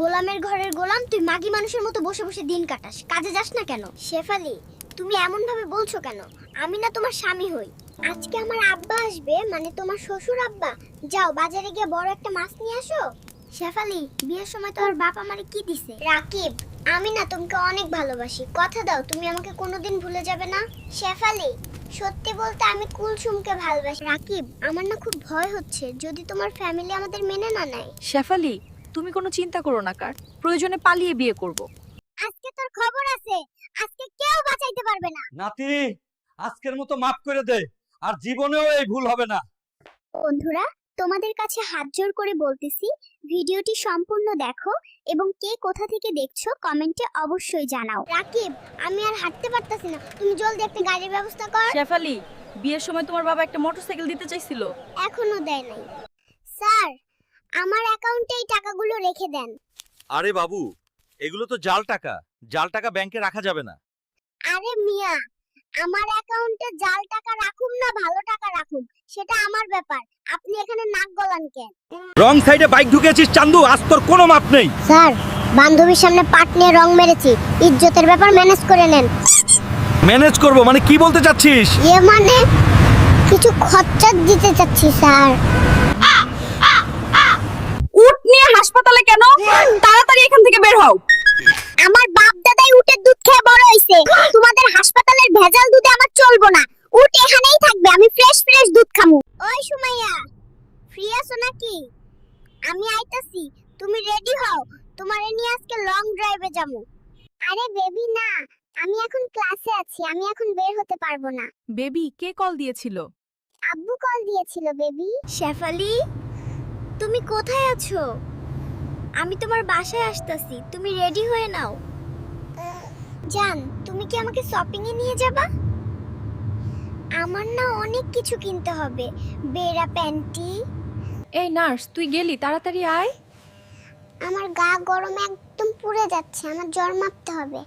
গোলামের ঘরের গোলাম, তুই মাগি মানুষের মতো বসে বসে দিন কাটাস। কাজে যাস না কেন? শেফালি, তুমি এমন ভাবে বলছো কেন? আমি না তোমার স্বামী হই। আজকে আমার আব্বা আসবে মানে তোমার শ্বশুর আব্বা। যাও, বাজারে গিয়ে বড় একটা মাছ নিয়ে আসো। শেফালি, বিয়ের সময় তোমার বাপ আমারে কি দিছে? রাকিব, আমি না তোমাকে অনেক ভালোবাসি। কথা দাও, তুমি আমাকে কোনোদিন ভুলে যাবে না? শেফালি, সত্যি বলতে আমি কুলসুমকে ভালোবাসি। রাকিব, আমার না খুব ভয় হচ্ছে, যদি তোমার ফ্যামিলি আমাদের মেনে না নেয়। শেফালি তুমি কোনো চিন্তা করো না কার। প্রয়োজনে পালিয়ে বিয়ে করব। আজকে তোর খবর আছে। আজকে কেউ বাঁচাইতে পারবে না। নাতি আজকের মতো মাফ করে দে আর জীবনেও এই ভুল হবে না। বন্ধুরা তোমাদের কাছে হাত জোর করে বলতেছি ভিডিওটি সম্পূর্ণ দেখো এবং কে কোথা থেকে দেখছ কমেন্টে অবশ্যই জানাও। রাকিব আমি আর হাঁটতে পারতাছি না। তুমি জলদি একটা গাড়ির ব্যবস্থা কর। শেফালি বিয়ের সময় তোমার বাবা একটা মোটরসাইকেল দিতে চাইছিল। এখনও দেয় নাই। স্যার আমার অ্যাকাউন্টে এই টাকাগুলো রেখে দেন। আরে বাবু এগুলো তো জাল টাকা। জাল টাকা ব্যাংকে রাখা যাবে না। আরে মিয়া আমার অ্যাকাউন্টে জাল টাকা রাখুন না ভালো টাকা রাখুন। সেটা আমার ব্যাপার। আপনি এখানে নাক গলান কেন? রং সাইডে বাইক ঢুকেছিস চান্দু আজ তোর কোনো মাপ নেই। স্যার বান্ধবীর সামনে পাট নিয়ে রং মেরেছি। ইজ্জতের ব্যাপার ম্যানেজ করে নেন। ম্যানেজ করব মানে কি বলতে চাচ্ছিস? এ মানে কিছু খরচা দিতে চাচ্ছি স্যার উট নিয়ে হাসপাতালে কেন তাড়াতাড়ি এখান থেকে বের হও। আমার বাপ দাদাই উটের দুধ খেয়ে বড় হইছে। তোমাদের হাসপাতালের ভেজাল দুধে আমার চলবো না। উট এখানেই থাকবে আমি ফ্রেশ ফ্রেশ দুধ খামু। ওই সুমাইয়া ফ্রি আছো নাকি? আমি আইতাছি তুমি রেডি হও। তোমারে নিয়ে আজকে লং ড্রাইভে যাব আরে বেবি না। আমি এখন ক্লাসে আছি আমি এখন বের হতে পারব না। বেবি কে কল দিয়েছিল? আব্বু কল দিয়েছিল বেবি। শেফালি তুমি কোথায় আছো? আমি তোমার বাসায় আসতেছি তুমি রেডি হয়ে নাও। জান তুমি কি আমাকে শপিং এ নিয়ে যাবা? আমার না অনেক কিছু কিনতে হবে। বেড়া প্যান্টি। এই নার্স তুই গেলি তাড়াতাড়ি আয়। আমার গা গরম একদম পুড়ে যাচ্ছে আমার জ্বর মাপতে হবে।